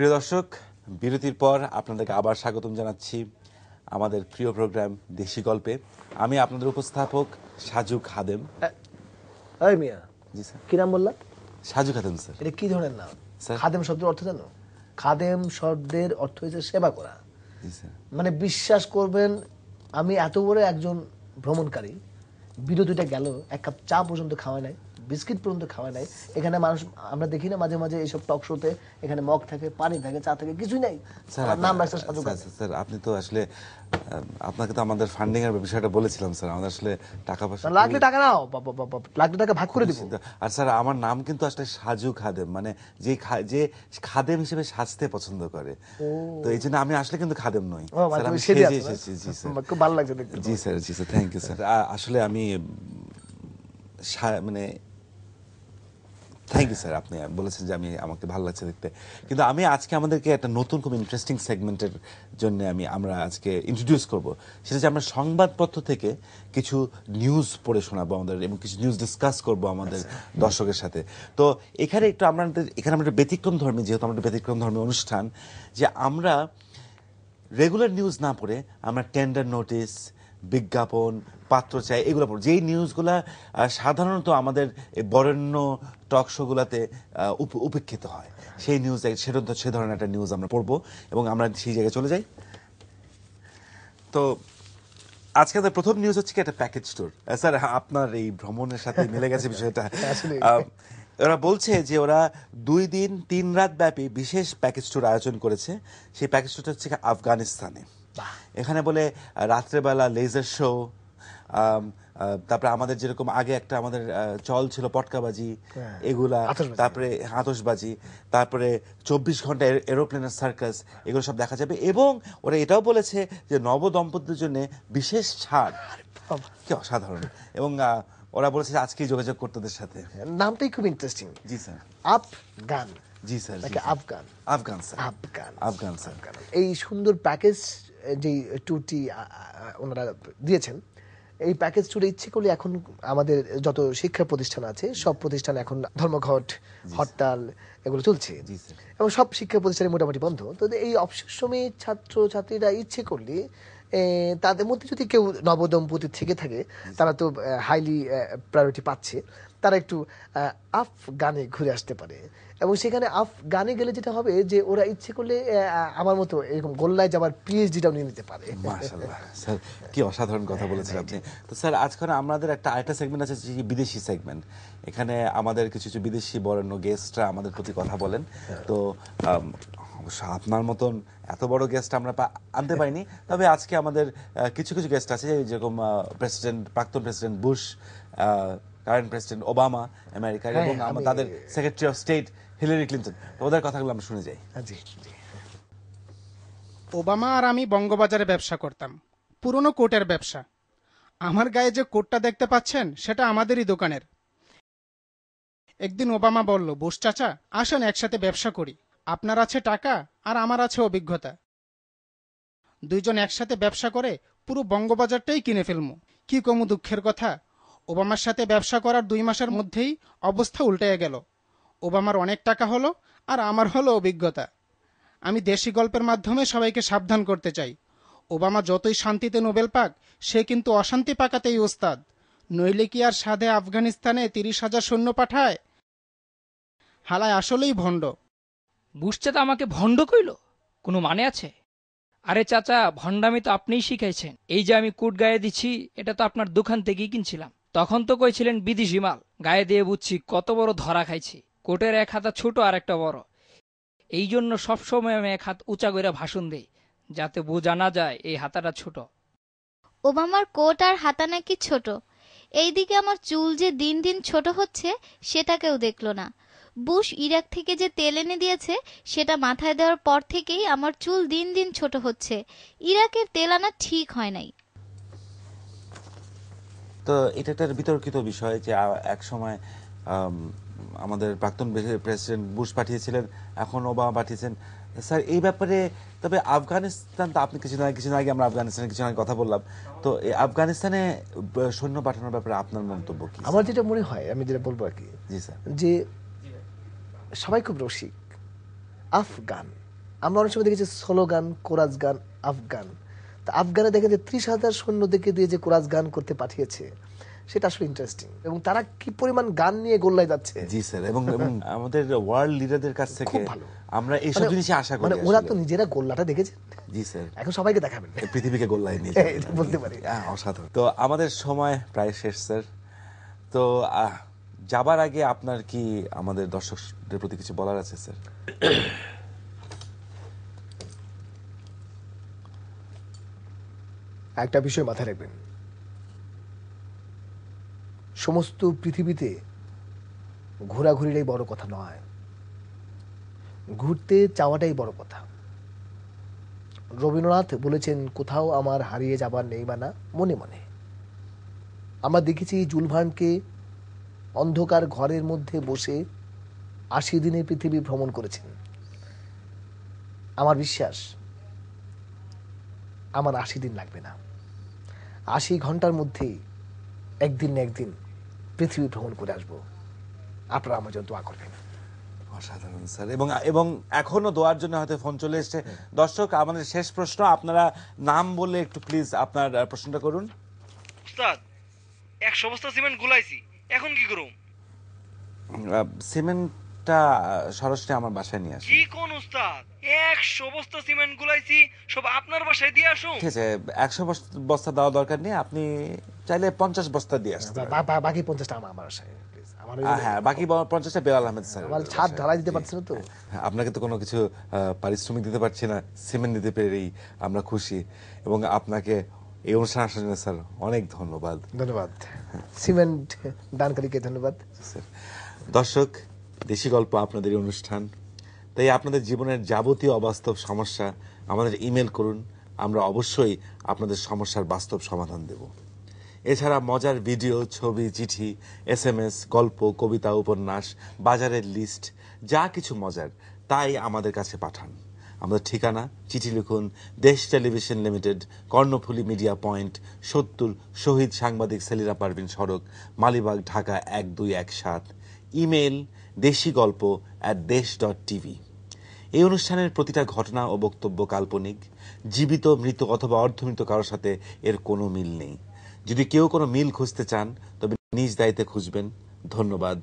প্রিয় দর্শক বিরতির পর আপনাদেরকে আবার স্বাগতম জানাচ্ছি আমাদের প্রিয় প্রোগ্রাম দেশি গল্পে। আমি আপনাদের উপস্থাপক সাজু খাদেম। এই মিয়া জি স্যার। কি নাম বললা? সাজু খাদেম স্যার। এটা কি ধরনের নাম? স্যার। খাদেম শব্দের অর্থ জানো? খাদেম শব্দের অর্থ হচ্ছে সেবা করা। জি স্যার। মানে বিশ্বাস করবেন আমি এত বড় একজন ভ্রমণকারী বিরতিটা গেল এক কাপ চা পর্যন্ত খাওয়া নাই। বিস্কিট পর্যন্ত খাওয়া নাই। এখানে মানুষ আমরা দেখি না মাঝে মাঝে এইসব টক শোতে এখানে মগ থাকে পানি থাকে চা থাকে কিছুই নাই। নাম রাখছে সাধু স্যার, আপনি তো আসলে আপনাকে তো আমাদের ফান্ডিং এর বিষয়টা বলেছিলাম স্যার। আমাদের আসলে টাকা পয়সা লাগলে টাকা নাও লাগলে টাকা ভাগ করে দিব। আর স্যার আমার নাম কিন্তু আসলে সাজু খাদেম মানে যে যে খাদেম হিসেবে সাজতে পছন্দ করে। তো এই জন্য আমি আসলে কিন্তু খাদেম নই। স্যার আমি সেজে? এসেছি জি স্যার। খুব ভালো লাগছে দেখতে জি স্যার জি স্যার থ্যাংক ইউ স্যার। আসলে আমি মানে থ্যাংক ইউ স্যার আপনি বলেছেন যে আমি আমাকে ভালো লাগছে দেখতে। কিন্তু আমি আজকে আমাদেরকে একটা নতুন খুব ইন্টারেস্টিং সেগমেন্টের জন্য আমি আমরা আজকে ইন্ট্রোডিউস করব। সেটা যে আমরা সংবাদপত্র থেকে কিছু নিউজ পড়ে শোনাবো আমাদের এবং কিছু নিউজ ডিসকাস করব আমাদের দর্শকের সাথে। তো এখানে একটু আমরা এখানে আমরা ব্যতিক্রম ধর্মী যেহেতু আমাদের ব্যতিক্রম ধর্মী অনুষ্ঠান যে আমরা রেগুলার নিউজ না পড়ে আমরা টেন্ডার নোটিশ বিজ্ঞাপন পাত্র চাই এগুলো পড়ব যেই নিউজগুলো সাধারণত আমাদের বরেণ্য টক শোগুলোতে উপ- উপেক্ষিত হয়। সেই নিউজ সেটা সে ধরনের একটা নিউজ আমরা পড়ব এবং আমরা সেই জায়গায় চলে যাই। তো আজকে আমাদের প্রথম নিউজ হচ্ছে কি একটা প্যাকেজ স্টোর স্যার আপনার এই ভ্রমণের সাথে মিলে গেছে বিষয়টা। ওরা বলছে যে ওরা দুই দিন তিন রাত ব্যাপী বিশেষ প্যাকেজ ট্যুর আয়োজন করেছে। সেই প্যাকেজ ট্যুরটা হচ্ছে আফগানিস্তানে। এখানে বলে রাত্রেবেলা লেজার শো তারপরে আমাদের যেরকম আগে একটা আমাদের চল ছিল পটকাবাজি হ্যাঁ, এগুলা তারপরে আতশবাজি তারপরে চব্বিশ ঘণ্টা এরোপ্লেনের সার্কাস এগুলো সব দেখা যাবে এবং ওরা এটাও বলেছে যে নব দম্পতির জন্য বিশেষ ছাড়। কি অসাধারণ। এবং ওরা বলেছে আজকেই যোগাযোগ করতে ওদের সাথে নামটাই খুব ইন্টারেস্টিং জি স্যার। আফগান। জি স্যার জি sir. Afghan. Afghan sir. Afghan. Afghan sir. এই সুন্দর প্যাকেজ যে ট্যুরটি ওনারা দিয়েছেন এই প্যাকেজ ট্যুরে ইচ্ছে করলে এখন আমাদের যত শিক্ষা প্রতিষ্ঠান আছে সব প্রতিষ্ঠান এখন ধর্মঘট হরতাল এগুলো চলছে। এবং সব শিক্ষা প্রতিষ্ঠানে মোটামুটি বন্ধ। তো এই অবসর সময়ে ছাত্র ছাত্রীরা ইচ্ছে করলে তাদের মধ্যে যদি কেউ নবদম্পতি থেকে থাকে তারা তো হাইলি প্রায়োরিটি পাচ্ছে। তারা একটু আহ, আফগানে ঘুরে আসতে পারে। এবং সেখানে আফগানে গেলে যেটা হবে যে ওরা ইচ্ছে করলে আমার মতো এরকম গোল্লায় যাবার পিএইচডিটাও নিয়ে নিতে পারে। স্যার কি অসাধারণ কথা বলেছেন আপনি। তো স্যার আজকে আমাদের একটা আরেকটা সেগমেন্ট আছে যে বিদেশি সেগমেন্ট এখানে আমাদের কিছু কিছু বিদেশি বরেণ্য গেস্টরা আমাদের প্রতি কথা বলেন। তো অবশ্য আপনার মতন এত বড় গেস্ট আমরা আনতে পারিনি। তবে আজকে আমাদের কিছু কিছু গেস্ট আছে যেরকম প্রেসিডেন্ট প্রাক্তন president Bush current president Obama আমেরিকার এবং তাদের secretary of state Hillary Clinton ওদের কথাগুলো আমরা শুনে যাই। জি। ওবামা আর আমি বঙ্গবাজারে ব্যবসা করতাম। পুরনো কোটের ব্যবসা। আমার গায়ে যে কোটটা দেখতে পাচ্ছেন সেটা আমাদেরই দোকানের। একদিন ওবামা বলল বোস চাচা আসেন একসাথে ব্যবসা করি। আপনার আছে টাকা আর আমার আছে অভিজ্ঞতা। দুইজন একসাথে ব্যবসা করে পুরো বঙ্গবাজারটাই কিনে ফেলমু। কি কমু দুঃখের কথা? ওবামার সাথে ব্যবসা করার দুই মাসের মধ্যেই অবস্থা উল্টে গেল। ওবামার অনেক টাকা হলো আর আমার হলো অভিজ্ঞতা। আমি দেশি গল্পের মাধ্যমে সবাইকে সাবধান করতে চাই। ওবামা যতই শান্তিতে নোবেল পাক, সে কিন্তু অশান্তি পাকাতেই ওস্তাদ। নইলে কি আর সাধে আফগানিস্তানে তিরিশ হাজার সৈন্য পাঠায়? হালায় আসলেই ভণ্ড। বুঝছে তো আমাকে ভণ্ড কইল। কোনো মানে আছে? আরে চাচা, ভণ্ডামি তো আপনিই শিখাইছেন। এই যে আমি কুট গায়ে দিচ্ছি এটা তো আপনার দোকান থেকেই কিনছিলাম। তখন তো কইছিলেন বিদেশি মাল। গায়ে দিয়ে বুঝছি কত বড় ধরা খাইছি। কোটের এক হাতা ছোট আর একটা বড়। এই জন্য সবসময় আমি এক হাত উঁচা করে ভাষণ দিই, যাতে বোঝা না যায় এই হাতাটা ছোট। ওবামার কোট আর হাতা নাকি ছোট। এইদিকে আমার চুল যে দিন দিন ছোট হচ্ছে, সেটা কেউ দেখল না। বুশ ইরাক থেকে যে তেল এনে দিয়েছে সেটা মাথায় দেওয়ার পর থেকেই আমার চুল দিন দিন ছোট হচ্ছে। ইরাকের তেল আনা ঠিক হয় নাই। তো এটা একটা বিতর্কিত বিষয় যে এক সময় আমাদের প্রাক্তন প্রেসিডেন্ট বুশ পাঠিয়েছিলেন এখন ওবামা পাঠিয়েছেন। স্যার এই ব্যাপারে তবে আফগানিস্তান তো আপনি কিছুদিন আগে কিছুদিন আগে আমরা আফগানিস্তানের কিছু আগে কথা বললাম। তো এই আফগানিস্তানে সৈন্য পাঠানোর ব্যাপারে আপনার মন্তব্য কি আমার যেটা মনে হয় আমি যেটা বলব আর কি জি স্যার। যে সবাই খুব রসিক। আফগান। আমরা অনেক সময় দেখেছি সোলো গান কোরাস গান আফগান। তা আফগানে দেখেন যে ত্রিশ হাজার সৈন্যদেরকে দিয়ে যে কোরাজ গান করতে পাঠিয়েছে সেটা আসলে ইন্টারেস্টিং এবং তারা কি পরিমাণ গান নিয়ে গোল্লায় যাচ্ছে? জি স্যার এবং আমাদের ওয়ার্ল্ড লিডারদের কাছ থেকে। আমরা এইসব মানে- জিনিসই আশা করি মানে ওরা তো নিজেরা গোল্লাটা দেখেছে জি স্যার। এখন সবাইকে দেখাবেন। এই পৃথিবীকে গোল্লায় নিয়ে বলতে পারি। অসাধারণ। তো আমাদের সময় প্রায় শেষ স্যার। তো যাবার আগে আপনার কি আমাদের দর্শকদের প্রতি কিছু বলার আছে, স্যার? একটা বিষয় মাথায় রাখবেন। সমস্ত পৃথিবীতে ঘোরাঘুরিটাই বড় কথা নয়। ঘুরতে চাওয়াটাই বড় কথা। রবীন্দ্রনাথ বলেছেন, কোথাও আমার হারিয়ে যাবার নেই মানা মনে মনে। আমরা দেখেছি, জুলভানকে অন্ধকার ঘরের মধ্যে বসে আশি দিনে পৃথিবী ভ্রমণ করেছেন। আমার বিশ্বাস আমার আশি দিন লাগবে না। আশি ঘণ্টার মধ্যেই একদিন না একদিন পৃথিবী ভ্রমণ করে আসব। আপনারা আমার জন্য দোয়া করবেন। অসাধারণ স্যার। এবং এবং এখনও দোয়ার জন্য হয়তো ফোন চলে এসছে। দর্শক আমাদের শেষ প্রশ্ন আপনারা নাম বলে একটু প্লিজ আপনার প্রশ্নটা করুন। উস্তাদ একশো বস্তা সিমেন্ট গুলাইছি। এখন কি করুম? সিমেন্টটা সরাসরি আমার বাসায় নিয়ে আসুন। কি কোন উস্তাদ? একশো বস্তা সিমেন্ট গুলাইছি সব আপনার বাসায় দিয়ে আসুন। ঠিক আছে একশো বস্তা দেওয়া দরকার নেই আপনি চাইলে পঞ্চাশ বস্তা দিয়ে আসতে পারেন। বা- বা- বাকি পঞ্চাশটা আমার আমার বাসায়, please। আমার ওই- আহ, হ্যাঁ বাকি ব- পঞ্চাশটা বেলাল আহমেদ স্যার আমার ছাদ ঢালাই দিতে পারছি না তো? হ্যাঁ, আপনাকে তো কোনো কিছু আহ, পারিশ্রমিক দিতে পারছি না সিমেন্ট দিতে পেরেই আমরা খুশি। এবং আপনাকে এই অনুষ্ঠান আসার জন্য স্যার অনেক ধন্যবাদ। ধন্যবাদ। সিমেন্ট দানকারীকে ধন্যবাদ। দর্শক দেশি গল্প আপনাদের অনুষ্ঠান। তাই আপনাদের জীবনের যাবতীয় অবাস্তব সমস্যা আমাদের ইমেল করুন। আমরা অবশ্যই আপনাদের সমস্যার বাস্তব সমাধান দেব। এছাড়া মজার ভিডিও ছবি চিঠি এস এম এস গল্প কবিতা উপন্যাস বাজারের লিস্ট যা কিছু মজার তাই আমাদের কাছে পাঠান। আমাদের ঠিকানা, চিঠি লিখুন, Desh television limited, Karnaphuli media point, সত্তর শহীদ সাংবাদিক সেলিনা পারভিন সড়ক, মালিবাগ, ঢাকা এক দুই এক সাত। ইমেল দেশি গল্প অ্যাট দেশ ডট টিভি। এই অনুষ্ঠানের প্রতিটা ঘটনা ও বক্তব্য কাল্পনিক, জীবিত, মৃত অথবা অর্ধমৃত কারোর সাথে এর কোনো মিল নেই। যদি কেউ কোনো মিল খুঁজতে চান, তবে নিজ দায়িত্বে খুঁজবেন। ধন্যবাদ।